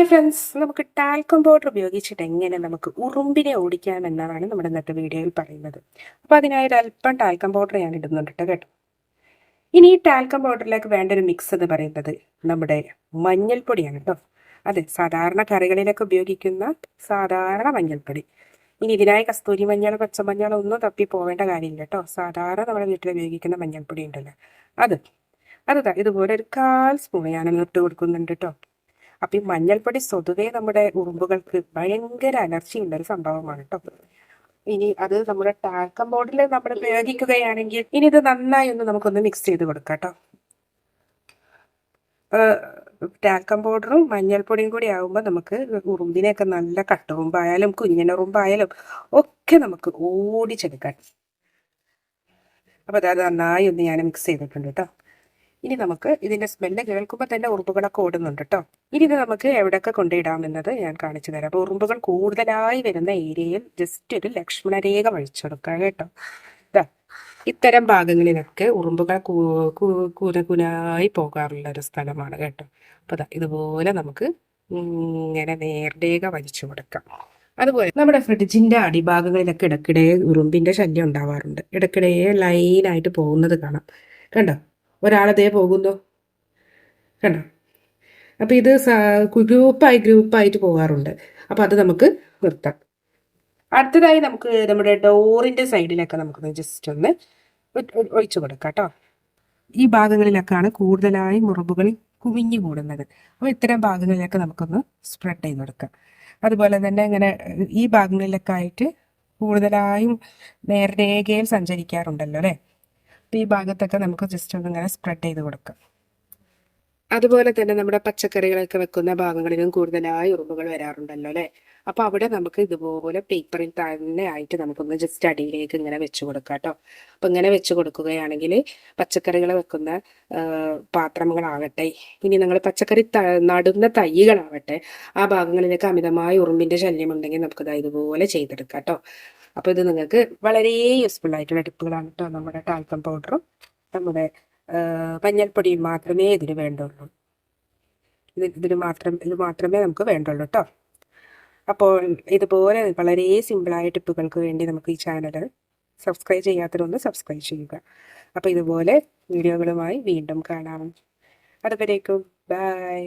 Hi friends. നമുക്ക് talcum powder ഉപയോഗിച്ചിട്ട് എങ്ങനെ നമുക്ക് ഉറുമ്പിനെ ഓടിക്കാം എന്നാണ് നമ്മുടെ ഇന്നത്തെ വീഡിയോയിൽ പറയുന്നത്. അപ്പോൾ അതിനായി ഒരു അല്പം ടാൽക്കം പൗഡർ ഞാൻ ഇടുന്നുണ്ട് ട്ടോ കേട്ടോ. ഇനി ഈ ടാൽക്കം പൗഡറിലേക്ക് വേണ്ട ഒരു മിക്സ് എന്ന് പറയുന്നത് നമ്മുടെ മഞ്ഞൾപ്പൊടിയാണ് കേട്ടോ. അതെ സാധാരണ കറികളിലൊക്കെ ഉപയോഗിക്കുന്ന സാധാരണ മഞ്ഞൾപ്പൊടി. ഇനി ഇതിനായി കസ്തൂരി മഞ്ഞൾ പച്ചമഞ്ഞൾ ഒന്നും തപ്പി പോവേണ്ട കാര്യമില്ല കേട്ടോ. സാധാരണ നമ്മുടെ വീട്ടിൽ ഉപയോഗിക്കുന്ന മഞ്ഞൾപ്പൊടി ഉണ്ടല്ലോ. അത്. അത് ഇതുപോലെ ഒരു കാൽ സ്പൂൺ ഞാനൊന്ന് ഇട്ട് കൊടുക്കുന്നുണ്ട് കേട്ടോ. അപ്പൊ ഈ മഞ്ഞൾപ്പൊടി സ്വതുവേ നമ്മുടെ ഉറുമ്പുകൾക്ക് ഭയങ്കര അലർജി ഉള്ള ഒരു സംഭവമാണ് കേട്ടോ ഇനി അത് നമ്മുടെ ടാൽക്കം ബോർഡിൽ നമ്മൾ ഉപയോഗിക്കുകയാണെങ്കിൽ ഇനി ഇത് നന്നായി ഒന്ന് നമുക്കൊന്ന് മിക്സ് ചെയ്ത് കൊടുക്കാം കേട്ടോ ടാൽക്കം പൗഡറും മഞ്ഞൾപ്പൊടിയും കൂടി ആകുമ്പോൾ നമുക്ക് ഉറുമ്പിനെയൊക്കെ നല്ല കട്ടുറുമ്പായാലും കുഞ്ഞിനുറുമ്പായാലും ഒക്കെ നമുക്ക് ഓടിച്ചെടുക്കാൻ അപ്പോൾ അത് നന്നായി ഒന്ന് ഞാൻ മിക്സ് ചെയ്തിട്ടുണ്ട് കേട്ടോ ഇനി നമുക്ക് ഇതിന്റെ സ്മെല്ല് കേൾക്കുമ്പോൾ തന്നെ ഉറുമ്പുകളൊക്കെ ഓടുന്നുണ്ട് കേട്ടോ ഇനി ഇത് നമുക്ക് എവിടെയൊക്കെ കൊണ്ടിടാമെന്നത് ഞാൻ കാണിച്ചു തരാം. അപ്പോൾ ഉറുമ്പുകൾ കൂടുതലായി വരുന്ന ഏരിയയിൽ ജസ്റ്റ് ഒരു ലക്ഷ്മണരേഖ വഴിച്ചെടുക്കുക കേട്ടോ. ഇതാ ഇത്തരം ഭാഗങ്ങളിലൊക്കെ ഉറുമ്പുകൾ കുനകുനായി പോകാറുള്ള ഒരു സ്ഥലമാണ് കേട്ടോ. അപ്പോൾ ഇതാ ഇതുപോലെ നമുക്ക് ഇങ്ങനെ നേർരേഖ വലിച്ചു കൊടുക്കാം. അതുപോലെ നമ്മുടെ ഫ്രിഡ്ജിന്റെ അടിഭാഗങ്ങളിലൊക്കെ ഇടയ്ക്കിടെ ഉറുമ്പിന്റെ ശല്യം ഉണ്ടാവാറുണ്ട്. ഇടയ്ക്കിടെ ലൈനായിട്ട് പോകുന്നത് കാണാം. കണ്ടോ? ഒരാളതേ പോകുന്നു. കണ്ടോ? അപ്പോൾ ഇത് ഗ്രൂപ്പായി ഗ്രൂപ്പായിട്ട് പോകാറുണ്ട് അപ്പോൾ അത് നമുക്ക് നിർത്താം. അടുത്തതായി നമുക്ക് നമ്മുടെ ഡോറിന്റെ സൈഡിലൊക്കെ നമുക്ക് ജസ്റ്റ് ഒന്ന് ഒഴിച്ചു കൊടുക്കാം കേട്ടോ ഈ ഭാഗങ്ങളിലൊക്കെയാണ് കൂടുതലായി മുറിവുകൾ കുമിഞ്ഞു കൂടുന്നത്. അപ്പോൾ ഇത്തരം ഭാഗങ്ങളിലൊക്കെ നമുക്കൊന്ന് സ്പ്രെഡ് ചെയ്ത് കൊടുക്കാം. അതുപോലെ തന്നെ ഇങ്ങനെ ഈ ഭാഗങ്ങളിലൊക്കെ ആയിട്ട് കൂടുതലായും നേർരേഖയിൽ സഞ്ചരിക്കാറുണ്ടല്ലോ അല്ലേ? ഈ ഭാഗത്തൊക്കെ നമുക്ക് ജസ്റ്റ് ഒന്ന് ഇങ്ങനെ സ്പ്രെഡ് ചെയ്ത് കൊടുക്കാം. അതുപോലെ തന്നെ നമ്മുടെ പച്ചക്കറികളൊക്കെ വെക്കുന്ന ഭാഗങ്ങളിലും കൂടുതലായി ഉറുമ്പുകൾ വരാറുണ്ടല്ലോ അല്ലേ? അപ്പൊ അവിടെ നമുക്ക് ഇതുപോലെ പേപ്പറിൽ തന്നെ ആയിട്ട് നമുക്കൊന്ന് ജസ്റ്റ് അടിയിലേക്ക് ഇങ്ങനെ വെച്ചു കൊടുക്കാം കേട്ടോ. അപ്പൊ ഇങ്ങനെ വെച്ചു കൊടുക്കുകയാണെങ്കിൽ പച്ചക്കറികൾ വെക്കുന്ന പാത്രങ്ങളാവട്ടെ ഇനി നിങ്ങൾ പച്ചക്കറി നടുന്ന തൈകളാവട്ടെ ആ ഭാഗങ്ങളിലേക്ക് അമിതമായ ഉറുമ്പിന്റെ ശല്യം ഉണ്ടെങ്കിൽ നമുക്കത് ഇതുപോലെ ചെയ്തെടുക്കാം കേട്ടോ. അപ്പോൾ ഇത് നിങ്ങൾക്ക് വളരെ യൂസ്ഫുൾ ആയിട്ടുള്ള ടിപ്പുകളാണ് കേട്ടോ നമ്മുടെ ടാൽക്കം പൗഡറും നമ്മുടെ മഞ്ഞൾപ്പൊടിയും മാത്രമേ ഇതിന് വേണ്ടുള്ളൂ. ഇത് ഇതിന് മാത്രം ഇത് മാത്രമേ നമുക്ക് വേണ്ടുള്ളൂ കേട്ടോ അപ്പോൾ ഇതുപോലെ വളരെ സിമ്പിളായ ടിപ്പുകൾക്ക് വേണ്ടി നമുക്ക് ഈ ചാനൽ സബ്സ്ക്രൈബ് ചെയ്യാത്തതൊന്ന് സബ്സ്ക്രൈബ് ചെയ്യുക. അപ്പോൾ ഇതുപോലെ വീഡിയോകളുമായി വീണ്ടും കാണാം. അതുവരേക്കും ബൈ.